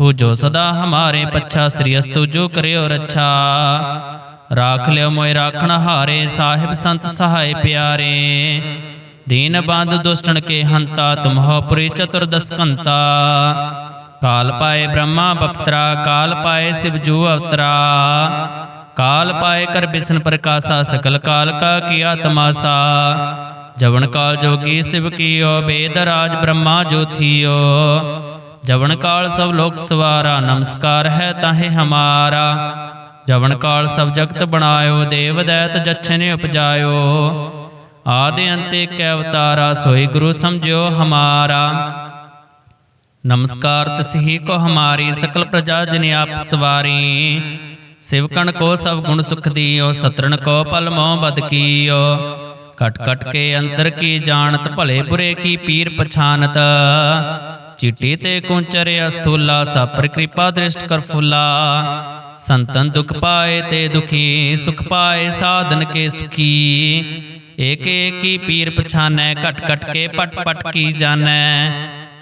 ਹੋ ਜੋ ਸਦਾ ਹਮਾਰੇ ਪੱਛਾ ਸ੍ਰੀ ਅਸਤੁ ਜੋ ਕਰਿਓ ਰੱਛਾ। ਰਾਖ ਲਿਓ ਮੋਇ ਰਾਖਣ ਹਾਰੇ, ਸਾਹਿਬ ਸੰਤ ਸਹਾਇ ਪਿਆਰੇ। ਦੀਨ ਬੰਦ ਦੁਸ਼ਟਨ ਕੇ ਹੰਤਾ, ਤੁਮਹੁ ਪੁਰੀ ਚਤੁਰਦਸ ਕਾਲ ਪਾਏ ਬ੍ਰਹਮਾ ਬਪਤਰਾ, ਕਾਲ ਪਾਏ ਸਿਵ ਜੂ ਅਵਤਰਾ। ਕਾਲ ਪਾਏ ਕਰ ਬਿਸ਼ਨ ਪ੍ਰਕਾਸ਼ਾ, ਸਕਲ ਕਾਲ ਕਾ ਕੀਆ ਤਮਾਸਾ ਜਵਨ ਕਾਲ ਜੋਗੀ ਸਿਵ ਕੀਓ, ਬੇਦ ਰਾਜ ਬ੍ਰਹਮਾ ਜੋ ਜੋਥੀਓ ਜਵਨ ਕਾਲ ਸਭ ਲੋਕ ਸਵਾਰਾ, ਨਮਸਕਾਰ ਹੈ ਤਾਹੇ ਹਮਾਰਾ। ਜਵਨ ਕਾਲ ਸਭ ਜਗਤ ਬਣਾਇਓ, ਦੇਵ ਦੈਤ ਜਛਨੇ ਉਪਜਾਇਓ। ਆਦਿ ਅੰਤੇ ਕੈ ਅਵਤਾਰਾ, ਸੋਈ ਗੁਰੂ ਸਮਝਿਓ ਹਮਾਰਾ। ਨਮਸਕਾਰ ਤਸਹੀ ਕੋ ਹਮਾਰੀ, ਸਕਲ ਪ੍ਰਜਾ ਜਨ ਆਪ ਸਵਾਰੀ। ਸਿਵਕਣ ਕੋ ਸਭ ਗੁਣ ਸੁਖ ਦੀਓ ਸਤਰਨ ਕੋ ਪਲ ਮੋਹ ਬਦ ਕੀਓ। ਕਟ ਕਟ ਕੇ ਅੰਤਰ ਕੀ ਜਾਣਤ, ਭਲੇ ਬੁਰੇ ਕੀ ਪੀਰ ਪਛਾਨਤ। ਚਿੱਟੀ ਤੇ ਕੁੰਚਰ ਅਸਥੂਲਾ ਸਾਪਰ ਕਿਰਪਾ ਦ੍ਰਿਸ਼ਟ ਕਰ ਫੁੱਲਾ। ਸੰਤਨ ਦੁਖ ਪਾਏ ਤੇ ਦੁਖੀ, ਸੁਖ ਪਾਏ ਸਾਧਨ ਕੇ ਸੁਖੀ। ਏਕ ਏਕ ਪੀਰ ਪਛਾਨੈ, ਘਟ ਘਟ ਕੇ ਪਟ ਪਟ ਕੀ ਜਾਣੈ।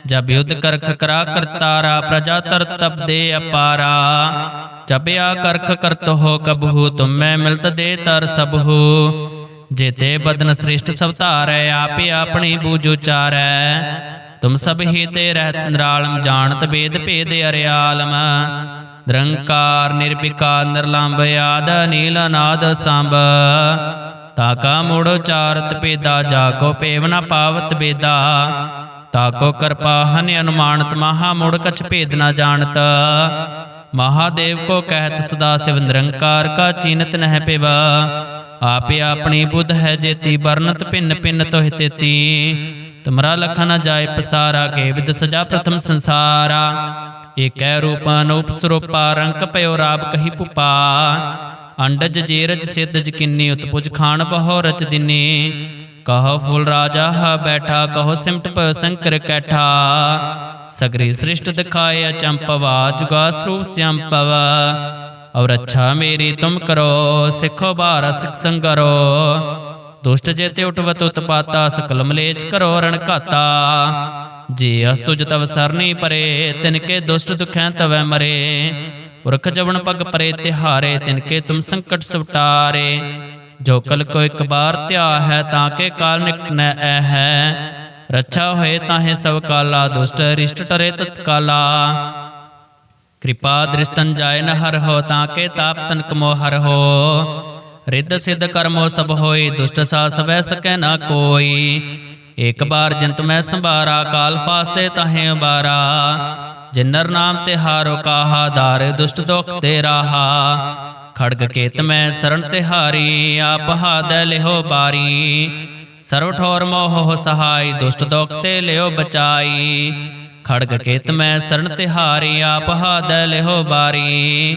ਜਬ ਯੁਧ ਕਰਖ ਕਰਾ ਕਰਤਾਰਾ, ਪ੍ਰਜਾ ਤਰ ਤਪ ਦੇ ਅਪਾਰਾ। ਜਬ ਕਰਖ ਕਰਤ ਹੋ ਕਬਹੂ, ਤੁਮੈ ਮਿਲਤ ਦੇ ਤਰ ਸਬਹੂ। ਜੇਤੇ ਬਦਨ ਸ੍ਰਿਸ਼ਟ ਸਭ ਧਾਰੈ ਆਪੇ ਆਪਣੀ ਬੂਝ ਉਚਾਰੈ। ਤੁਮ ਸਭ ਹੀ ਤੇ ਰਹਿਤ ਨਿਰਾਲਮ ਜਾਣਤ ਵੇਦ ਭੇਦ ਅਰਿਆਲਮ। ਨਿਰੰਕਾਰ, ਨਿਰਵਿਕਾਰ ਨਿਰਲੰਭ ਆਦ ਨੀਲ ਅਨਾਦ, ਸੰਭ। ਤਾਕਾ ਮੂੜ ਉਚਾਰਤ ਪੇਦਾ ਜਾ ਕੋ ਪੇਵ ਨ ਪਾਵਤ ਬੇਦਾ। ਤਾਕੋ ਕਿਰਪਾ ਹਨ ਅਨੁਮਾਨਤ, ਮਹਾ ਮੂੜ ਕਛ ਭੇਦ ਨਾ ਜਾਣਤ। ਮਹਾਦੇਵ ਕੋ ਕਹਿਤ ਸਦਾ ਸਿਵ ਨਿਰੰਕਾਰ, ਕਾ ਚੀਨਤ ਨਹਿ ਪਿਵਾ ਆਪੇ ਆਪਣੀ ਬੁੱਧ ਹੈ ਜੇਤੀ, ਵਰਨਤ ਭਿੰਨ ਭਿੰਨ ਤੋਹਿ ਤੇਤੀ। ਤੁਮਰਾ ਲਖ ਜਾਏ ਪਸਾਰਾ, ਕੇ ਵਿਦ ਸਜਾ ਪ੍ਰਥਮ ਸੰਸਾਰਾ। ਏਕੈ ਰੂਪ ਅਨੂਪ ਸਰੂਪਾ ਰੰਕ ਪਇਓ ਰਾਬ ਕਹੀ ਪੁਪਾ। ਅੰਡਜ ਜੇਰਜ ਸਿੱਧਜ ਕਿੰਨੀ, ਉਤਪੁਜ ਖਾਨ ਬਹੁ ਰਚ ਦਿਨੀ। ਕਹੋ ਫੁਲ ਰਾਜਾ, ਹ ਬੈਠਾ, ਕਹੋ ਸਿਮਟ ਪ ਸੰਕਰ ਕੈਠਾ। ਸਗਰੀ ਸ੍ਰਿਸ਼ਟ ਦਿਖਾਏ ਅਚੰਪਵਾ, ਜੁਗਾ ਸਰੂਪ ਸਿਆੰਪਵ। ਔਰ ਅੱਛਾ ਮੇਰੀ ਤੁਮ ਕਰੋ, ਸਿੱਖੋ ਬਾਰਾ ਸਿਖ ਸੰਗਰੋ। ਦੁਸ਼ਟ ਜੇਤੇ ਉਠਵਤ ਉਤਪਾਤਾ ਸਕਲ ਮਲੇਚ ਕਰੋ ਰਣ ਘਾਤਾ। ਜੀ ਅਸਤੁਜ ਤਵ ਸਰਨੀ ਪਰੇ, ਤਿਨਕੇ ਦੁਸ਼ਟ ਦੁਖੈ ਤਵੈ ਮਰੇ। ਪੁਰਖ ਜਵਨ ਪਗ ਪਰੇ, ਤਿਹਾਰੇ, ਤਿਨਕੇ ਤੁਮ ਸੰਕਟ ਸਵਟਾਰੇ। ਜੋ ਕਲ ਕੋ ਇੱਕ ਬਾਰ ਧਿਆ ਹੈ, ਤਾਂ ਕੇ ਕਾਲ ਨਿਕਨੈ ਐ ਹੈ। ਰੱਛਾ ਹੋਏ ਤਾਹੇ ਸਭ ਕਾਲਾ, ਦੁਸ਼ਟ ਰਿਸ਼ਟ ਟਰੇ ਤਤਕਾਲਾ। ਕਿਰਪਾ ਦ੍ਰਿਸ਼ਟਨ ਜਾਏ ਨ ਹਰ ਹੋ, ਤਾਂ ਕੇ ਤਾਪ ਤਨਕ ਮੋ ਹੋ। ਰਿੱਧ ਸਿੱਧ ਕਰਮੋ ਸਭ ਹੋਈ, ਦੁਸ਼ਟ ਸਾ ਸਵੈ ਸਕੈ ਨਾ ਕੋਈ। ਇਕ ਬਾਰ ਜੰਤ ਮੈਂ ਸੰਭਾਰਾ, ਕਾਲ ਫਾਸਤੇ ਤਾਹੇ ਉਬਾਰਾ। ਜਿਨਰ ਨਾਮ ਤੇ ਹਾਰੋ ਕਾਹਾ, ਦਾਰ ਦੁਸ਼ਟ ਦੁਖ ਤੇ ਰਾਹਾ। ਖੜਗ ਕੇਤ ਮੈਂ ਸਰਣ ਤਿਹਾਰੀ ਆਪ ਹਾਦੈ ਲਿਹੋ ਬਾਰੀ। ਸਰਵ ਠੋਰ ਮੋਹ ਸਹਾਈ, ਦੁਸ਼ਟ ਦੁਖ ਤੇ ਲਿਓ ਬਚਾਈ। ਖੜਗ ਕੇਤ ਮੈਂ ਸਰਣ ਤਿਹਾਰੀ ਆਪ ਹਾਦੈ ਲਿਹੋ ਬਾਰੀ।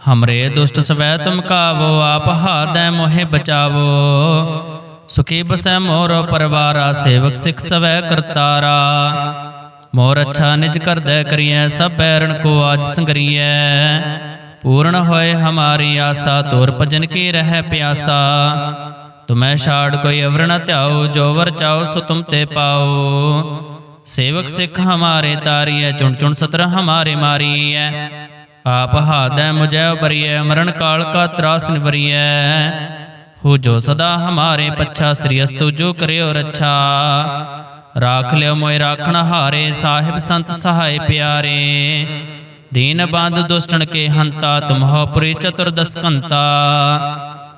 ਹਮਰੇ ਦੁਸ਼ਟ ਸਵੈ ਤੁਮ ਕਾਵੋ ਆਪ ਹਾਦੈ ਮੋਹਿ ਬਚਾਵੋ ਸੁਖੀ ਬਸੈ ਮੋਰ ਪਰਵਾਰਾ ਸੇਵਕ ਸਿਖ ਸਵੈ ਕਰਤਾਰਾ ਮੋਰ ਅੱਛਾ ਨਿਜ ਕਰਦੈ ਕਰੀਐ ਸਭ ਪੈਰਣ ਕੋ ਆਜ ਸੰਗਰੀਐ ਪੂਰਨ ਹੋਏ ਹਮਾਰੀ ਆਸਾ ਤੋਰ ਭਜਨ ਕੀ ਰਹਿ ਪਿਆਸਾ ਤੁਮੈ ਛਾੜ ਕੋਈ ਅਵਰ ਨ ਧਿਆਓ ਜੋ ਵਰ ਚਾਓ ਸੋ ਤੁਮ ਤੇ ਪਾਓ ਸੇਵਕ ਸਿੱਖ ਹਮਾਰੇ ਤਾਰੀਐ ਚੁਣ ਚੁਣ ਸਤਰ ਹਮਾਰੇ ਮਾਰੀਐ ਆਪ ਹਾਦੈ ਮੁਜੈ ਉਬਰੀਐ ਮਰਨ ਕਾਲ ਕਾ ਤਰਾਸ ਨਿਵਰੀਐ। ਹੋ ਜੋ ਸਦਾ ਹਮਾਰੇ ਪੱਛਾ, ਸ੍ਰੀ ਅਸਤੂ ਜੋ ਕਰਿਓ ਰੱਛਾ। ਰਾਖ ਲਿਓ ਮੋਇ ਰਾਖਣ ਹਾਰੇ, ਸਾਹਿਬ ਸੰਤ ਸਹਾਇ ਪਿਆਰੇ। ਦੀਨ ਬੰਦ ਦੁਸ਼ਟਣ ਕੇ ਹੰਤਾ ਤੁਮਹੋ ਪੁਰੀ ਚਤੁਰਦਸ ਕੰਤਾ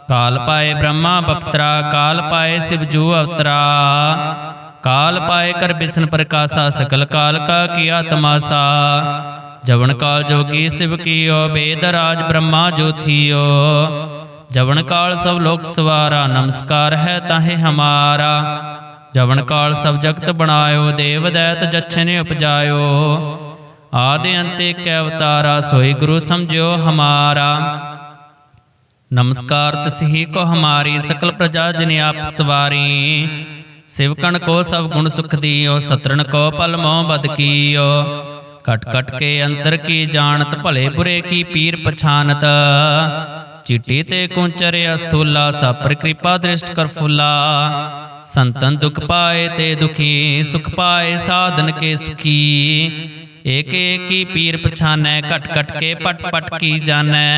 ਕਾਲ ਪਾਏ ਬ੍ਰਹਮਾ ਬਪਤਰਾ, ਕਾਲ ਪਾਏ ਸਿਵ ਜੂ ਅਵਤਰਾ। ਕਾਲ ਪਾਏ ਕਰ ਬਿਸਨ ਪ੍ਰਕਾਸ਼ਾ, ਸਕਲ ਕਾਲ ਕਾ ਕੀਆ ਤਮਾਸਾ ਜਵਨ ਕਾਲ ਜੋਗੀ ਸਿਵ ਕੀਓ ਬੇਦ ਰਾਜ ਬ੍ਰਹਮਾ ਜੋਥੀਓ ਜਵਨ ਕਾਲ ਸਭ ਲੋਕ ਸਵਾਰਾ, ਨਮਸਕਾਰ ਹੈ ਤਾਹੇ ਹਮਾਰਾ। ਜਵਨ ਕਾਲ ਸਭ ਜਗਤ ਬਣਾਇਓ, ਦੇਵ ਦੈਤ ਜਛਨੇ ਉਪਜਾਇਓ। ਆਦਿ ਅੰਤੇ ਕੈ ਅਵਤਾਰਾ, ਸੋਈ ਗੁਰੂ ਸਮਝਿਓ ਹਮਾਰਾ। ਨਮਸਕਾਰ ਤਸਹੀ ਕੋ ਹਮਾਰੀ, ਸਕਲ ਪ੍ਰਜਾ ਜਿਨ ਆਪ ਸਵਾਰੀ। ਸਿਵਕਣ ਕੋ ਸਭ ਗੁਣ ਸੁਖ ਦੀਓ, ਸਤਰਣ ਕੋ ਪਲ ਮੋਹ ਬਦ ਕੀਓ। कट कट के अंतर की जानत भले बुरे की पीर पछानत। चिट्टी ते कुंचर अस्थूला सपर कृपा दृष्ट कर फुला। संतन दुख पाए ते दुखी, सुख पाए साधन के सुखी। एक एक की पीर पछानै, कट कट के पट पट की जानै।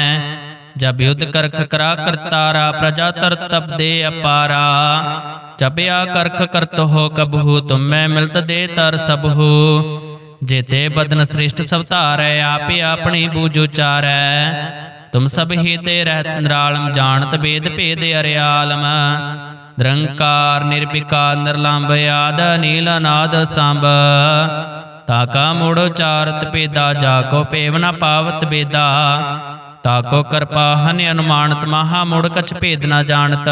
जब युद्ध करा करतारा प्रजा तर तब दे अपारा। जब या करख करत हो कबहू तुम मैं मिलत दे तर सबहू। ਜੇਤੇ ਬਦਨ ਸ੍ਰਿਸ਼ਟ ਸਭ ਧਾਰੈ, ਆਪੇ ਆਪਣੇ ਬੂਝ ਉਚਾਰੈ ਤੁਮ ਸਭ ਹੀ ਤੇ ਰਹਿਤ ਨਿਰਾਲਮ, ਜਾਣਤ ਵੇਦ ਭੇਦ ਅਰਿਆਲਮ। ਨਿਰੰਕਾਰ, ਨਿਰਵਿਕਾਰ, ਨਿਰਲੰਭ, ਆਦ ਨੀਲ ਅਨਾਦ, ਸੰਭ। ਤਾਕਾ ਮੂੜ ਉਚਾਰਤ ਪੇਦਾ ਜਾ ਕੋ ਪੇਵ ਨ ਪਾਵਤ ਬੇਦਾ। ਤਾਕੋ ਕਿਰਪਾ ਹਨ ਅਨੁਮਾਨਤ, ਮਹਾ ਮੂੜ ਕਛ ਭੇਦ ਨ ਜਾਣਤ।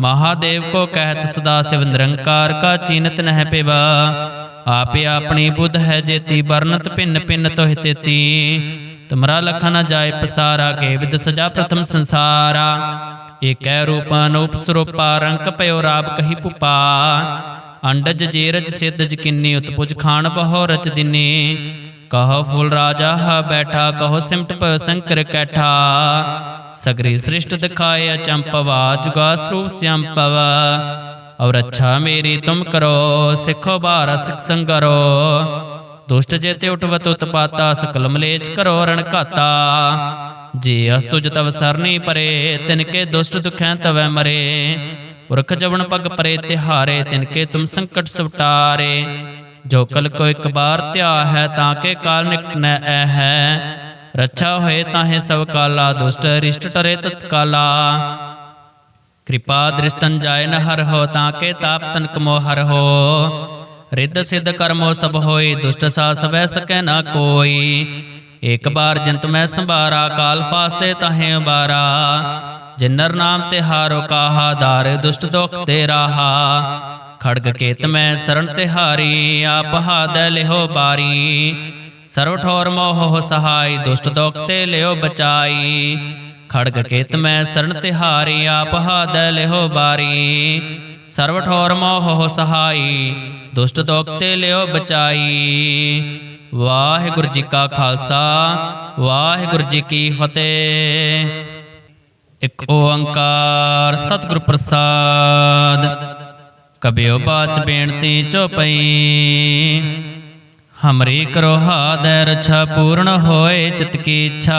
ਮਹਾਦੇਵ ਕੋ ਕਹਿਤ ਸਦਾ ਸਿਵ ਨਿਰੰਕਾਰ, ਕਾ ਚੀਨਤ ਨਹਿ ਆਪੇ ਆਪਣੀ ਬੁੱਧ ਹੈ ਜੇਤੀ ਵਰਨਤ ਭਿੰਨ ਭਿੰਨ ਤੋਹਿ ਤੇਤੀ। ਤੁਮਰਾ ਲਖਾ ਨ ਜਾਏ ਪਸਾਰਾ ਕੇ ਵਿਦ ਸਜਾ ਪ੍ਰਥਮ ਸੰਸਾਰਾ। ਏਕੈ ਰੂਪ ਅਨੂਪ ਸਰੂਪਾ ਰੰਕ ਪਇਓ ਰਾਬ ਕਹੀ ਪੁਪਾ। ਅੰਡਜ ਜੇਰਜ ਸਿੱਧਜ ਕਿੰਨੀ ਉਤਪੁਜ ਖਾਨ ਬਹੁ ਰਚ ਦਿਨੀ। ਕਹੋ ਫੁੱਲ ਰਾਜਾ ਹ ਬੈਠਾ ਕਹੋ ਸਿਮਟ ਪ ਸੰਕਰ ਕੈਠਾ। ਸਗਰੀ ਸ੍ਰਿਸ਼ਟ ਦਿਖਾਏ ਅਚੰਪਵਾ ਜੁਗਾ ਸਰੂਪ ਸਿਆੰਪਵ ਔਰ ਅੱਛਾ ਮੇਰੀ ਤੁਮ ਕਰੋ, ਸਿੱਖੋ ਬਾਰ ਸਿਖ ਸੰਗਰੋ। ਦੁਸ਼ਟ ਜੇਤੇ ਉਠਵਤ ਉਤਪਾਤਾ, ਸਕਲ ਮਲੇਚ ਕਰੋ ਰਣ ਘਾਤਾ। ਜੇ ਅਸਤੁਜ ਤਵ ਸਰਨੀ ਪਰੇ, ਤਿਨ ਕੇ ਦੁਸ਼ਟ ਦੁਖੈ ਤਵੈ ਮਰੇ। ਪੁਰਖ ਜਵਨ ਪਗ ਪਰੇ ਤਿਹਾਰੇ, ਤਿਨ ਕੇ ਤੁਮ ਸੰਕਟ ਸਵਟਾਰੇ। ਜੋ ਕਲ ਕੋ ਇੱਕ ਬਾਰ ਧਿਆ ਹੈ, ਤਾਂ ਕੇ ਕਾਲ ਨਿਕਨੈ ਐ ਹੈ। ਰੱਛਾ ਹੋਏ ਤਾਹੇ ਸਭ ਕਾਲਾ, ਦੁਸ਼ਟ ਰਿਸ਼ਟ ਟਰੇ ਤਤਕਾਲਾ। ਕਿਰਪਾ ਦ੍ਰਿਸ਼ਟਨ ਜਾਏ ਨ ਹਰ ਹੋ ਤਾਂ ਕੇ ਤਾਪ ਤਨਕ ਮੋ ਹਰ ਹੋ। ਰਿੱਧ ਸਿੱਧ ਕਰਮੋ ਸਭ ਹੋਈ, ਦੁਸ਼ਟ ਸਾ ਸਵੈ ਸਕੈ ਨਾ ਕੋਈ। ਇੱਕ ਬਾਰ ਜੰਤ ਮੈਂ ਸੰਭਾਰਾ, ਕਾਲ ਫਾਸਤੇ ਤਾਹੇ ਉਬਾਰਾ। ਜਿਨਰ ਨਾਮ ਤੇ ਹਾਰੋ ਕਾਹਾ, ਦਾਰ ਦੁਸ਼ਟ ਦੁਖ ਤੇ ਰਾਹਾ। ਖੜਗ ਕੇਤ ਮੈਂ ਸਰਣ ਤੇ ਹਾਰੀ, ਆਪ ਹਾਦੈ ਲਿਹੋ ਬਾਰੀ। ਸਰਵ ਠੋਰ ਮੋਹ ਸਹਾਈ, ਦੁਸ਼ਟ ਦੁਖ ਤੇ ਲਿਓ ਬਚਾਈ। ਖੜਗ ਕੇਤ ਮੈਂ ਸਰਣ ਤੇ ਹਾਰੀ ਆਪ ਹਾਦੈ ਲਿਹੋ ਬਾਰੀ। ਸਰਵ ਠੋਰ ਮੋਹ ਸਹਾਈ। ਦੁਸ਼ਟ ਦੁਖ ਤੇ ਲਿਓ ਬਚਾਈ। ਵਾਹਿਗੁਰੂ ਜੀ ਕਾ ਖਾਲਸਾ। ਵਾਹਿਗੁਰੂ ਜੀ ਕੀ ਫਤਿਹ। ਇੱਕ ਓੰਕਾਰ ਸਤਿਗੁਰ ਪ੍ਰਸਾਦ। ਕਬਿਓ ਬਾਚ ਬੇਨਤੀ ਚੋਪਈ ਹਮਰੀ ਕਰੋ ਹਾਦੈ ਰਛਾ ਪੂਰਨ ਹੋਏ ਚਿਤ ਕੀ ਇੱਛਾ।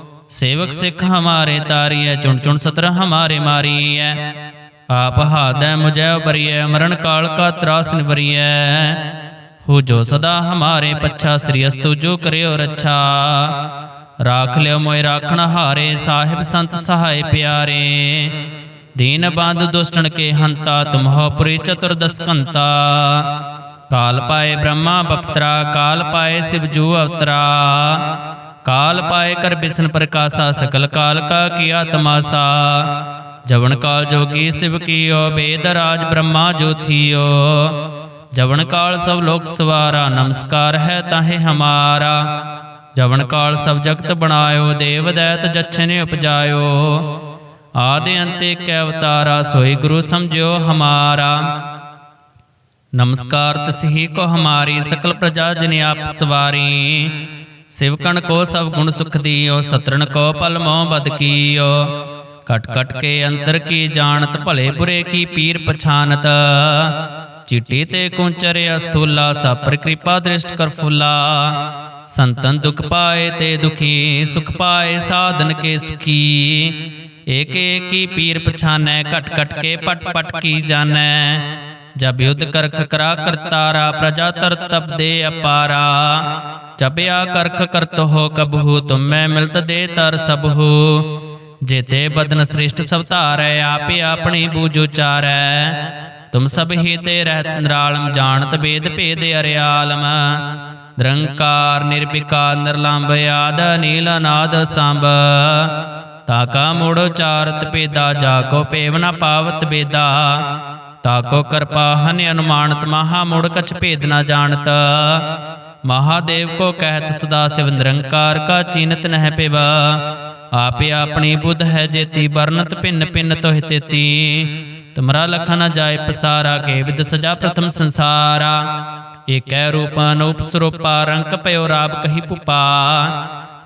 ਸੇਵਕ ਸਿੱਖ ਹਮਾਰੇ ਤਾਰੀਐ, ਚੁਣ ਚੁਣ ਸਤਰ ਹਮਾਰੇ ਮਾਰੀਐ। ਆਪ ਹਾਦੈ ਮੁਝੈ ਉਬਰੀਐ, ਮਰਨ ਕਾਲ ਕਾ ਤਰਾਸ ਨਿਵਰੀਐ। ਹੋ ਜੋ ਸਦਾ ਹਮਾਰੇ ਪੱਛਾ, ਸ੍ਰੀ ਅਸਤੁ ਜੋ ਕਰਿਓ ਰੱਛਾ। ਰਾਖ ਲਿਓ ਮੋਇ ਰਾਖਣ ਹਾਰੇ, ਸਾਹਿਬ ਸੰਤ ਸਹਾਇ ਪਿਆਰੇ। ਦੀਨ ਬੰਦ ਦੁਸ਼ਟਣ ਕੇ ਹੰਤਾ, ਤੁਮ ਹੋ ਪੁਰੀ ਚਤੁਰਦਸ ਕੰਤਾ ਕਾਲ ਪਾਏ ਬ੍ਰਹਮਾ ਬਪਤਰਾ, ਕਾਲ ਪਾਏ ਸਿਵ ਜੂ ਅਵਤਰਾ। ਕਾਲ ਪਾਏ ਕਰ ਬਿਸਨ ਪ੍ਰਕਾਸ਼ਾ ਸਕਲ ਕਾਲ ਕਾ ਕੀਆ ਤਮਾਸਾ ਜਵਨ ਕਾਲ ਜੋਗੀ ਸਿਵ ਕੀਓ ਵੇਦ ਰਾਜ ਬ੍ਰਹਮਾ ਜੋਥੀਓ। ਜਵਨ ਕਾਲ ਸਭ ਲੋਕ ਸਵਾਰਾ ਨਮਸਕਾਰ ਹੈ ਤਾਹੇ ਹਮਾਰਾ। ਜਵਨ ਕਾਲ ਸਭ ਜਗਤ ਬਣਾਇਓ ਦੇਵ ਦੈਤ ਜਛਨੇ ਉਪਜਾਇਓ। ਆਦਿ ਅੰਤ ਏਕ ਅਵਤਾਰਾ ਸੋਈ ਗੁਰੂ ਸਮਝਿਓ ਹਮਾਰਾ। ਨਮਸਕਾਰ ਤਸਹੀ ਕੋ ਹਮਾਰੀ ਸਕਲ ਪ੍ਰਜਾ ਜਿਨ ਆਪ ਸਵਾਰੀ। ਸਿਵਕਣ ਕੋ ਸਭ ਗੁਣ ਸੁਖ ਦੀਓ ਸਤਰਣ ਕੋ ਪਲ ਮੋਹ ਬਦ ਕੀਓ ਕਟ ਕਟ ਕੇ ਅੰਤਰ ਕੀ ਜਾਣਤ ਭਲੇ ਬੁਰੇ ਕੀ ਪੀਰ ਪਛਾਨਤ ਚਿੱਟੀ ਤੇ ਕੁੰਚਰ ਅਸਥੂਲਾ ਸਾਪਰ ਕਿਰਪਾ ਦ੍ਰਿਸ਼ਟ ਕਰ ਫੁੱਲਾ ਸੰਤਨ ਦੁਖ ਪਾਏ ਤੇ ਦੁਖੀ ਸੁਖ ਪਾਏ ਸਾਧਨ ਕੇ ਸੁਖੀ ਏਕ ਏਕ ਕੀ ਪੀਰ ਪਛਾਨੈ ਘਟ ਘਟ ਕੇ ਪਟ ਪਟ ਕੀ ਜਾਣੈ ਜਬ ਯੁਧ ਕਰਖ ਕਰਾ ਕਰਤਾਰਾ ਪ੍ਰਜਾ ਤਰ ਤਪ ਦੇ ਅਪਾਰਾ ਜਬ ਕਰਖ ਕਰਤ ਹੋ ਕਬਹੂ, ਤੁਮੈ ਮਿਲਤ ਦੇ ਤਰ ਸਬਹੂ। ਜੇਤੇ ਬਦਨ ਸ੍ਰਿਸ਼ਟ ਸਭ ਧਾਰੈ, ਆਪੇ ਆਪਣੀ ਬੂਝ ਉਚਾਰੈ। ਤੁਮ ਸਭ ਹੀ ਤੇ ਰਹਿਤ ਨਿਰਾਲਮ, ਜਾਣਤ ਵੇਦ ਭੇਦ ਅਰਿਆਲਮ। ਨਿਰੰਕਾਰ ਨਿਰਭਿਕਾਰ ਨਿਰਲੰਭ ਆਦ ਨੀਲ ਅਨਾਦ, ਸੰਭ। ਤਾਕਾ ਮੂੜ ਉਚਾਰਤ ਪੇਦਾ ਜਾ ਕੋ ਪੇਵ ਨ ਪਾਵਤ ਬੇਦਾ। ਤਾਕੋ ਕਿਰਪਾ, ਹਨ ਅਨੁਮਾਨਤ, ਮਹਾ ਮੂੜ ਕਛ ਭੇਦ ਨ ਜਾਣਤ। ਮਹਾਦੇਵ ਕੋ ਕਹਿਤ ਸਦਾ ਸਿਵ ਨਿਰੰਕਾਰ ਕਾ ਚੀਨਤ ਨਹਿ ਪਿਵਾ। ਆਪੇ ਆਪਣੀ ਬੁੱਧ ਹੈ ਜੇਤੀ, ਵਰਨਤ ਭਿੰਨ ਭਿੰਨ ਤੋਹਿ ਤੇਤੀ। ਤੁਮਰਾ ਲਖ ਨ ਜਾਏ ਪਸਾਰਾ, ਕੇ ਵਿਦ ਸਜਾ ਪ੍ਰਥਮ ਸੰਸਾਰਾ। ਏਕੈ ਰੂਪ ਅਨੂਪ ਸਰੂਪਾ ਰੰਕ ਪਇਓ ਰਾਬ ਕਹੀ ਪੁਪਾ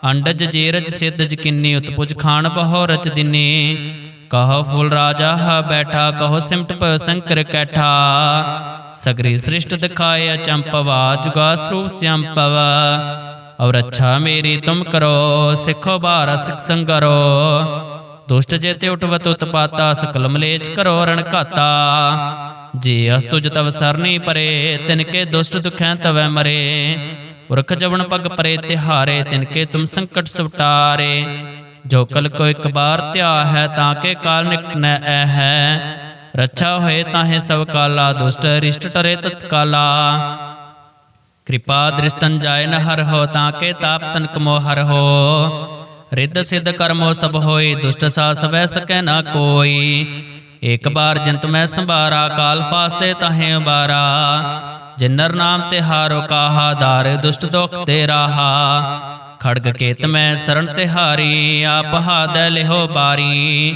ਅੰਡਜ ਜੇਰਜ ਸਿੱਧਜ ਕਿੰਨੀ, ਉਤਪੁਜ ਖਾਨ ਬਹੁ ਰਚ ਦਿਨੀ। ਕਹੋ ਫੁਲ ਰਾਜਾ ਹ ਬੈਠਾ, ਕਹੋ ਸਿਮਟ ਪ ਸੰਕਰ ਕੈਠਾ। ਸਗਰੀ ਸ੍ਰਿਸ਼ਟ ਦਿਖਾਏ ਅਚੰਪਵਾ ਜੁਗਾ ਸਰੂਪ ਸਿਆੰਪਵ ਔਰ ਅੱਛਾ ਮੇਰੀ ਤੁਮ ਕਰੋ, ਸਿੱਖੋ ਬਾਰ ਸਿਖ ਸੰਗਰੋ। ਦੁਸ਼ਟ ਜੇਤੇ ਉਠਵਤ ਉਤਪਾਤਾ ਸਕਲ ਮਲੇਚ ਕਰੋ ਰਣ ਘਾਤਾ। ਜੇ ਅਸਤੁਜ ਤਵ ਸਰਨੀ ਪਰੇ ਤਿਨਕੇ ਦੁਸ਼ਟ ਦੁਖੈ ਤਵੈ ਮਰੇ। ਪੁਰਖ ਜਵਨ ਪਗ ਪਰੇ ਤਿਹਾਰੇ ਤਿਨਕੇ ਤੁਮ ਸੰਕਟ ਸਵਟਾਰੇ। ਜੋ ਕਲ ਕੋ ਇੱਕ ਬਾਰ ਧਿਆ ਹੈ, ਤਾਂ ਕੇ ਕਾਲ ਨਿਕਟਨੈ ਐ ਹੈ। ਰੱਛਾ ਹੋਏ ਤਾਹੇ ਸਭ ਕਾਲਾ, ਦੁਸ਼ਟ ਰਿਸ਼ਟ ਟਰੇ ਤਤਕਾਲਾ ਕਿਰਪਾ ਦ੍ਰਿਸ਼ਟਨ ਜਾਏ ਹਰ ਹੋ, ਤਾਂ ਕੇ ਤਾਪ ਤਨਕ ਮੋ ਹਰ ਹੋ। ਰਿੱਧ ਸਿੱਧ ਕਰਮੋ ਸਭ ਹੋਈ, ਦੁਸ਼ਟ ਸਾ ਸਵੈ ਸਕੈ ਨਾ ਕੋਈ। ਇੱਕ ਬਾਰ ਜੰਤ ਮੈਂ ਸੰਭਾਰਾ, ਕਾਲ ਫਾਸਤੇ ਤਾਹੇ ਉਬਾਰਾ। ਜਿਨਰ ਨਾਮ ਤੇ ਹਾਰੋ ਕਾਹਾ, ਦਾਰ ਦੁਸ਼ਟ ਦੁਖ ਤੇ ਰਾਹਾ। ਖੜਗ ਕੇਤ ਮੈਂ ਸਰਣ ਤੇ ਹਾਰੀ, ਆਪ ਹਾਦੈ ਲਿਹੋ ਬਾਰੀ।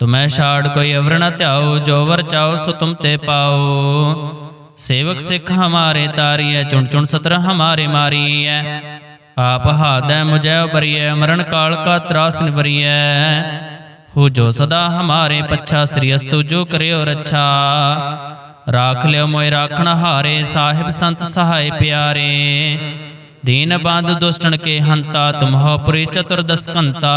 ਤੁਮੈ ਛਾੜ ਕੋਈ ਅਵਰ ਨ ਧਿਆਓ ਜੋ ਵਰ ਚਾਓ ਸੋ ਤੁਮ ਤੇ ਪਾਓ ਸੇਵਕ ਸਿੱਖ ਹਮਾਰੇ ਤਾਰੀਐ, ਚੁਣ ਚੁਣ ਸਤਰ ਹਮਾਰੇ ਮਾਰੀਐ। ਆਪ ਹਾਦੈ ਮੁਝੈ ਉਬਰੀਐ, ਮਰਨ ਕਾਲ ਕਾ ਤਰਾਸ ਨਿਵਰੀਐ। ਹੋ ਜੋ ਸਦਾ ਹਮਾਰੇ ਪੱਛਾ, ਸ੍ਰੀ ਅਸਤੂ ਜੋ ਕਰਿਓ ਰੱਛਾ। ਰਾਖ ਲਿਓ ਮੋਇ ਰਾਖਣ ਹਾਰੇ, ਸਾਹਿਬ ਸੰਤ ਸਹਾਇ ਪਿਆਰੇ। ਦੀਨ ਬੰਦ ਦੁਸ਼ਟਣ ਕੇ ਹੰਤਾ, ਤੁਮਹੁ ਪੁਰੀ ਚਤੁਰਦਸ ਕੰਤਾ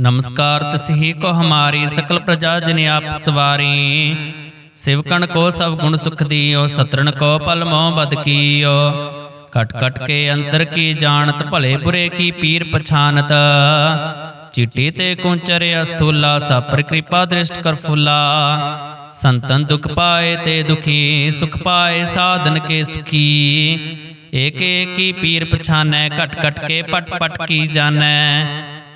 ਨਮਸਕਾਰ ਤਸਹੀ ਕੋ ਹਮਾਰੀ, ਸਕਲ ਪ੍ਰਜਾ ਜਿਨ ਆਪ ਸਵਾਰੀ। ਸਿਵਕਣ ਕੋ ਸਭ ਗੁਣ ਸੁਖ ਦੀਓ, ਸਤਰਣ ਕੋ ਪਲ ਮੋਹ ਬਦ ਕੀਓ। ਕਟ ਕਟ ਕੇ ਅੰਤਰ ਕੀ ਜਾਣਤ, ਭਲੇ ਬੁਰੇ ਕੀ ਪੀਰ ਪਛਾਨਤ। ਚੀਟੀ ਤੇ ਕੁੰਚਰ ਅਸਥੂਲਾ, ਸਾਪਰ ਕਿਰਪਾ ਦ੍ਰਿਸ਼ਟ ਕਰ ਫੁੱਲਾ। ਸੰਤਨ ਦੁਖ ਪਾਏ ਤੇ ਦੁਖੀ, ਸੁਖ ਪਾਏ ਸਾਧਨ ਕੇ ਸੁਖੀ। ਏਕ ਏਕ ਕੀ ਪੀਰ ਪਛਾਨੈ, ਘਟ ਘਟ ਕੇ ਪਟ ਪਟ ਕੀ ਜਾਣੈ।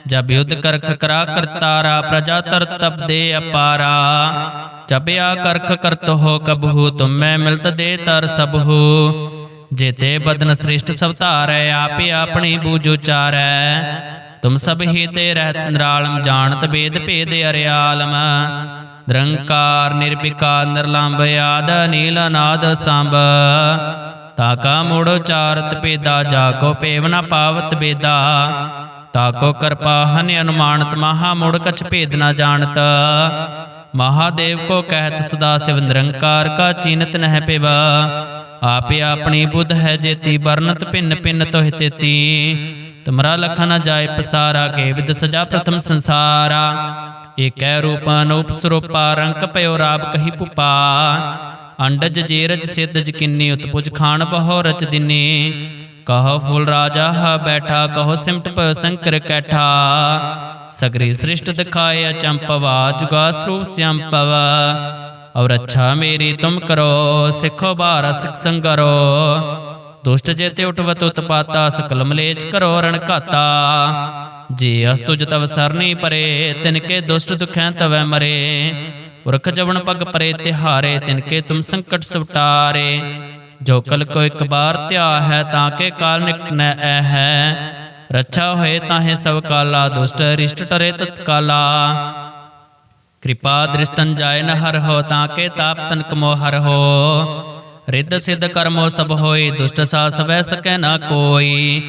ਜਬ ਯੁਧ ਕਰਖ ਕਰਾ ਕਰਤਾਰਾ, ਪ੍ਰਜਾ ਤਰ ਤਪ ਦੇ ਅਪਾਰਾ। ਜਬ ਕਰਖ ਕਰਤ ਹੋ ਕਬਹੂ, ਤੁਮੈ ਮਿਲਤ ਦੇ ਤਰ ਸਬਹੂ। ਜੇਤੇ ਬਦਨ ਸ੍ਰਿਸ਼ਟ ਸਭ ਧਾਰੈ, ਆਪੇ ਆਪਣੀ ਬੂਝ ਉਚਾਰੈ ਤੁਮ ਸਭ ਹੀ ਤੇ ਰਹਿਤ ਨਿਰਾਲਮ, ਜਾਣਤ ਬੇਦ ਭੇਦ ਅਰਿਆਲਮ। ਨਿਰੰਕਾਰ, ਨਿਰਵਿਕਾਰ ਨਿਰਲੰਭ ਆਦ ਨੀਲ ਅਨਾਦ, ਸੰਭ। ਤਾਕਾ ਮੂੜ ਉਚਾਰਤ ਪੇਦਾ ਜਾ ਕੋ ਪੇਵ ਨ ਪਾਵਤ ਬੇਦਾ। ਤਾਕੋ ਕਿਰਪਾ ਹਨ ਅਨੁਮਾਨਤ, ਮਹਾ ਮੂੜ ਕਛ ਭੇਦ ਨਾ ਜਾਣਤ। ਮਹਾਦੇਵ ਕੋ ਕਹਿਤ ਸਦਾ ਸਿਵ ਨਿਰੰਕਾਰ ਕਾ ਚੀਨਤ ਨਹਿ ਪਿਵਾ। ਆਪੇ ਆਪਣੀ ਬੁੱਧ ਹੈ ਜੇਤੀ ਵਰਨਤ ਭਿੰਨ ਭਿੰਨ ਤੋਹਿ ਤੇਤੀ। ਤੁਮਰਾ ਲਖ ਨ ਜਾਏ ਪਸਾਰਾ, ਕੇ ਵਿਦ ਸਜਾ ਪ੍ਰਥਮ ਸੰਸਾਰਾ। ਏਕੈ ਰੂਪ ਅਨੂਪ ਸਰੂਪਾ, ਰੰਕ ਪਇਓ ਰਾਬ ਕਹੀ ਪੁਪਾ। ਅੰਡਜ ਜੇਰਜ ਸਿੱਧਜ ਕਿੰਨੀ ਉਤਪੁਜ ਖਾਣ ਬਹੁ ਰਚ ਦਿਨੀ। ਕਹੋ ਫੁਲ ਰਾਜਾ ਹ ਬੈਠਾ ਕਹੋ ਸਿਮਟ ਪ ਸੰਕਰ ਕੈਠਾ। ਸਗਰੀ ਸ੍ਰਿਸ਼ਟ ਦਿਖਾਏ ਅਚੰਪਵਾ ਜੁਗਾ ਸਰੂਪ ਸਿਅੰਪਵ ਔਰ ਅੱਛਾ ਮੇਰੀ ਤੁਮ ਕਰੋ, ਸਿੱਖੋ ਬਾਰ ਸਿਖ ਸੰਗਰੋ। ਦੁਸ਼ਟ ਜੇ ਜੇਤੇ ਉਠਵਤ ਉਤਪਾਤਾ, ਸਕਲ ਮਲੇਚ ਕਰੋ ਰਣ ਘਾਤਾ। ਜੇ ਅਸ ਤੁਜ ਤਵ ਸਰਨੀ ਪਰੇ, ਤਿਨ ਕੇ ਦੁਸ਼ਟ ਦੁਖੈ ਤਵੈ ਮਰੇ। ਪੁਰਖ ਜਵਨ ਪਗ ਪਰੇ, ਤਿਹਾਰੇ ਤਿਨ ਕੇ ਤੁਮ ਸੰਕਟ ਸਵਟਾਰੇ। ਜੋ ਕਲ ਕੋ ਇੱਕ ਬਾਰ ਧਿਆ ਹੈ ਤਾਂ ਕੇ ਕਾਲ ਨਿਕਨੈ ਐ ਹੈ। ਰੱਛਾ ਹੋਏ ਤਾਹੇ ਸਭ ਕਾਲਾ, ਦੁਸ਼ਟ ਰਿਸ਼ਟ ਟਰੇ ਤਤਕਾਲਾ ਕਿਰਪਾ ਦ੍ਰਿਸ਼ਟਨ ਜਾਏ ਨ ਹਰ ਹੋ ਤਾਂ ਕੇ ਤਾਪ ਤਨਕ ਮੋ ਹਰ ਹੋ। ਰਿੱਧ ਸਿੱਧ ਕਰਮੋ ਸਭ ਹੋਈ ਦੁਸ਼ਟ ਸਾ ਸਵੈ ਸਕੈ ਨਾ ਕੋਈ।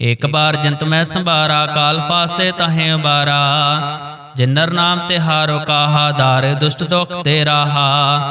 ਇੱਕ ਬਾਰ ਜੰਤ ਮੈਂ ਸੰਭਾਰਾ, ਕਾਲ ਫਾਸਤੇ ਤਾਹੇ ਉਬਾਰਾ। ਜਿਨਰ ਨਾਮ ਤੇ ਹਾਰੋ ਕਾਹਾ, ਦਾਰ ਦੁਸ਼ਟ ਦੁਖ ਤੇ ਰਾਹਾ।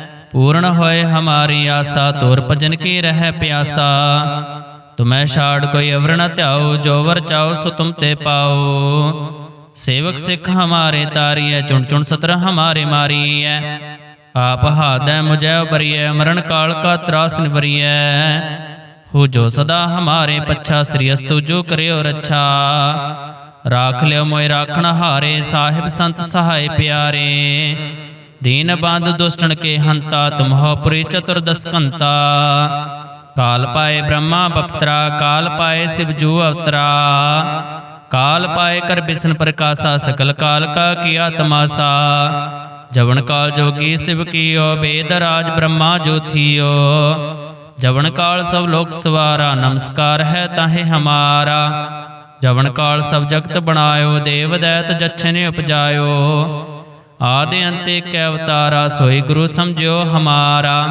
ਪੂਰਨ ਹੋਏ ਹਮਾਰੀ ਆਸਾ, ਤੋਰ ਭਜਨ ਕੀ ਰਹਿ ਪਿਆਸਾ। ਤੁਮੈ ਛਾੜ ਕੋਈ ਅਵਰ ਨ ਧਿਆਓ ਜੋ ਵਰ ਚਾਓ ਸੋ ਤੁਮ ਤੇ ਪਾਓ ਸੇਵਕ ਸਿੱਖ ਹਮਾਰੇ ਤਾਰੀਐ, ਚੁਣ ਚੁਣ ਸਤਰ ਹਮਾਰੇ ਮਾਰੀਐ। ਆਪ ਹਾਦੈ ਮੁਝੈ ਉਬਰੀਐ, ਮਰਨ ਕਾਲ ਕਾ ਤਰਾਸ ਨਿਵਰੀਐ। ਹੋ ਜੋ ਸਦਾ ਹਮਾਰੇ ਪੱਛਾ, ਸ੍ਰੀ ਅਸਤੁ ਜੋ ਕਰਿਓ ਰੱਛਾ। ਰਾਖ ਲਿਓ ਮੋਇ ਰਾਖਣ ਹਾਰੇ, ਸਾਹਿਬ ਸੰਤ ਸਹਾਇ ਪਿਆਰੇ। ਦੀਨ ਬੰਦ ਦੁਸ਼ਟਣ ਕੇ ਹੰਤਾ ਤੁਮਹੁ ਪੁਰੀ ਚਤੁਰਦਸ ਕੰਤਾ ਕਾਲ ਪਾਏ ਬ੍ਰਹਮਾ ਬਪਤਰਾ, ਕਾਲ ਪਾਏ ਸਿਵ ਜੂ ਅਵਤਰਾ। ਕਾਲ ਪਾਏ ਕਰ ਬਿਸ਼ਨ ਪ੍ਰਕਾਸ਼ਾ, ਸਕਲ ਕਾਲ ਕਾ ਕੀਆ ਤਮਾਸਾ ਜਵਨ ਕਾਲ ਜੋਗੀ ਸਿਵ ਕੀਓ, ਵੇਦ ਰਾਜ ਬ੍ਰਹਮਾ ਜੋ ਥੀਓ। ਜਵਨ ਕਾਲ ਸਭ ਲੋਕ ਸਵਾਰਾ, ਨਮਸਕਾਰ ਹੈ ਤਾਹੇ ਹਮਾਰਾ। ਜਵਨ ਕਾਲ ਸਭ ਜਗਤ ਬਣਾਇਓ, ਦੇਵ ਦੈਤ ਜਛਨੇ ਉਪਜਾਇਓ। ਆਦਿ ਅੰਤੇ ਕੈ ਅਵਤਾਰਾ ਸੋਈ ਗੁਰੂ ਸਮਝਿਓ ਹਮਾਰਾ।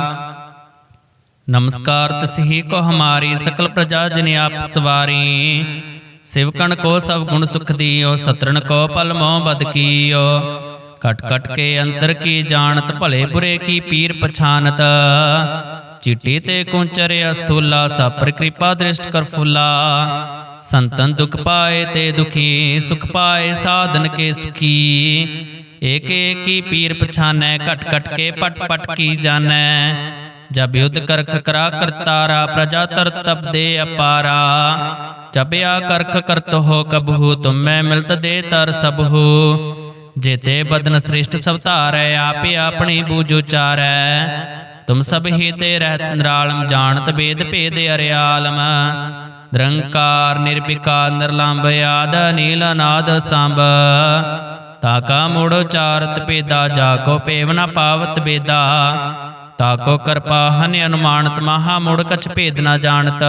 ਨਮਸਕਾਰ ਤਸਹੀ ਕੋ ਹਮਾਰੀ, ਸਕਲ ਪ੍ਰਜਾ ਜਨ ਆਪ ਸਵਾਰੀ। ਸਿਵਕਣ ਕੋ ਸਭ ਗੁਣ ਸੁਖ ਦੀਓ, ਸਤਰਣ ਕੋ ਪਲ ਮੋ ਬਦ ਕੀਓ। ਕਟ ਕਟ ਕੇ ਅੰਤਰ ਕੀ ਜਾਣਤ, ਭਲੇ ਬੁਰੇ ਕੀ ਪੀਰ ਪਛਾਨਤ। ਚਿੱਟੀ ਤੇ ਕੁੰਚਰ ਅਸਥੂਲਾ ਸਾਪਰ ਕਿਰਪਾ ਦ੍ਰਿਸ਼ਟ ਕਰ ਫੁੱਲਾ। ਸੰਤਨ ਦੁਖ ਪਾਏ ਤੇ ਦੁਖੀ, ਸੁਖ ਪਾਏ ਸਾਧਨ ਕੇ ਸੁਖੀ। ਏਕ ਏਕ ਪੀਰ ਪਛਾਨੈ, ਘਟ ਘਟ ਕੇ ਪਟ ਪਟ ਕੀ ਜਾਣੈ? ਜਬ ਯੁਧ ਕਰਖ ਕਰਾ ਕਰਤਾਰਾ, ਪ੍ਰਜਾ ਤਰ ਤਪ ਦੇ ਅਪਾਰਾ। ਜਬ ਆ ਕਰਖ ਕਰਤ ਹੋ ਕਬਹੂ, ਤੁਮੈ ਮਿਲਤ ਦੇ ਤਰ ਸਬਹੂ। ਜੇਤੇ ਬਦਨ ਸ੍ਰਿਸ਼ਟ ਸਭ ਧਾਰੈ, ਆਪੇ ਆਪਣੀ ਬੂਝ ਉਚਾਰੈ ਤੁਮ ਸਭ ਹੀ ਤੇ ਰਹਿਤ ਨਿਰਾਲਮ, ਜਾਣਤ ਬੇਦ ਭੇਦ ਅਰਿਆਲਮ। ਨਿਰੰਕਾਰ ਨਿਰਵਿਕਾਰ ਨਿਰਲੰਭ ਆਦ ਨੀਲ ਅਨਾਦ ਸੰਭ ਤਾਕਾ ਮੂੜ ਉਚਾਰਤ ਪੇਦਾ, ਜਾ ਕੋ ਪੇਵ ਨ ਪਾਵਤ ਬੇਦਾ। ਤਾਕੋ ਕਿਰਪਾ ਹਨ ਅਨੁਮਾਨਤ, ਮਹਾ ਮੂੜ ਕਛ ਭੇਦ ਨਾ ਜਾਣਤ।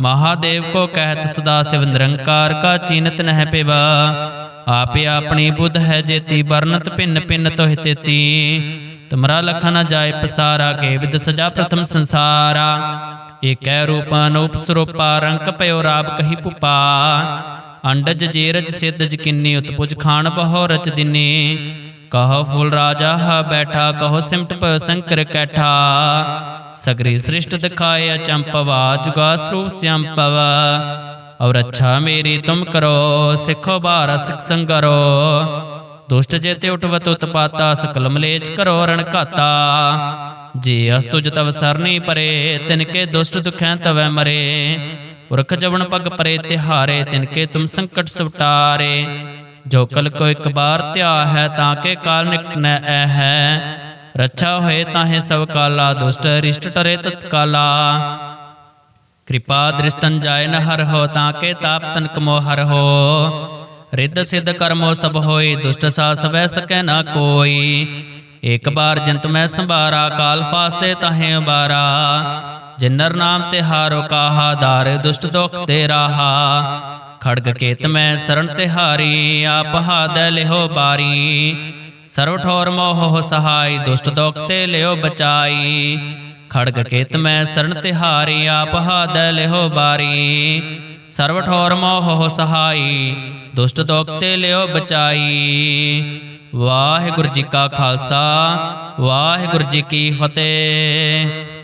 ਮਹਾਦੇਵ ਕੋ ਕਹਿਤ ਸਦਾ ਸਿਵ ਨਿਰੰਕਾਰ ਕਾ ਚੀਨਤ ਨਹਿ ਪਿਵਾ। ਆਪੇ ਆਪਣੀ ਬੁੱਧ ਹੈ ਜੇਤੀ, ਵਰਨਤ ਭਿੰਨ ਭਿੰਨ ਤੋਹਿ ਤੇਤੀ। ਤੁਮਰਾ ਲਖਨ ਨ ਜਾਏ ਪਸਾਰਾ, ਕੇ ਵਿਦ ਸਜਾ ਪ੍ਰਥਮ ਸੰਸਾਰਾ। ਏਕੈ ਰੂਪ ਅਨੂਪ ਸਰੂਪਾ ਰੰਕ ਪਇਓ ਰਾਬ ਕਹੀ ਪੁਪਾ। ਅੰਡਜ ਜੇਰਜ ਸਿੱਧਜ ਕਿੰਨੀ ਉਤਪੁਜ ਖਾਨ ਬਹੁ ਰਚ ਦਿਨੀ। ਕਹੋ ਫੁੱਲ ਰਾਜਾ ਹਾ ਬੈਠਾ, ਕਹੋ ਸਿਮਟ ਪ ਸੰਕਰ ਕੈਠਾ। ਸਗਰੀ ਸ੍ਰਿਸ਼ਟ ਦਿਖਾਏ ਅਚੰਪਵਾ, ਜੁਗਾ ਸਰੂਪ ਸਿਆੰਪਵ। ਔਰ ਅੱਛਾ ਮੇਰੀ ਤੁਮ ਕਰੋ, ਸਿੱਖੋ ਬਾਰ ਸਿਖ ਸੰਗਰੋ। ਦੁਸ਼ਟ ਜੇਤੇ ਉਠਵਤ ਉਤਪਾਤਾ, ਸਕਲ ਮਲੇਚ ਕਰੋ ਰਣ ਘਾਤਾ। ਜੇ ਅਸਤੁਜ ਤਵ ਸਰਨੀ ਪਰੇ, ਤਿਨ ਕੇ ਦੁਸ਼ਟ ਦੁਖੈ ਤਵੈ ਮਰੇ। ਪੁਰਖ ਜਵਨ ਪਗ ਪਰੇ ਤਿਹਾਰੇ, ਤਿਨ ਕੇ ਤੁਮ ਸੰਕਟ ਸਵਟਾਰੇ। ਜੋ ਕਲ ਕੋ ਇੱਕ ਬਾਰ ਧਿਆ ਹੈ, ਤਾਂ ਕੇ ਕਾਲ ਨਿਕਟ ਨੈ ਐ ਹੈ। ਰੱਛਾ ਹੋਏ ਤਾਹੇ ਸਭ ਕਾਲਾ, ਦੁਸ਼ਟ ਰਿਸ਼ਟ ਟਰੇ ਤਤਕਾਲਾ ਕਿਰਪਾ ਦ੍ਰਿਸ਼ਟਨ ਜਾਏ ਨ ਹਰ ਹੋ, ਤਾਂ ਕੇ ਤਾਪ ਤਨਕ ਮੋ ਹਰ ਹੋ। ਰਿੱਧ ਸਿੱਧ ਕਰਮੋ ਸਭ ਹੋਈ, ਦੁਸ਼ਟ ਸਾ ਸਵੈ ਸਕੈ ਨਾ ਕੋਈ। ਇੱਕ ਬਾਰ ਜੰਤ ਮੈਂ ਸੰਭਾਰਾ, ਕਾਲ ਫਾਸਤੇ ਤਾਹੇ ਬਾਰਾ ਜਿਨਰ ਨਾਮ ਤੇ ਹਾਰੋ ਕਾਹਾ, ਦਾਰ ਦੁਸ਼ਟ ਦੁਖ ਤੇ ਰਾਹਾ। ਖੜਗ ਕੇਤ ਮੈਂ ਸਰਣ ਤੇ ਹਾਰੀ, ਆਪ ਹਾਦੈ ਲਿਹੋ ਬਾਰੀ। ਸਰਵ ਠੋਰ ਮੋਹ ਸਹਾਈ, ਦੁਸ਼ਟ ਦੁਖ ਤੇ ਲਿਓ ਬਚਾਈ। ਖੜਗ ਕੇਤ ਮੈਂ ਸਰਣ ਤਿਹਾਰੀ ਆਪ ਹਾਦੈ ਲਿਹੋ ਬਾਰੀ। ਸਰਵ ਠੋਰ ਮੋਹ ਸਹਾਈ, ਦੁਸ਼ਟ ਦੁਖ ਤੇ ਲਿਓ ਬਚਾਈ। ਵਾਹਿਗੁਰੂ ਜੀ ਕਾ ਖਾਲਸਾ, ਵਾਹਿਗੁਰੂ ਜੀ ਕੀ ਫਤਿਹ।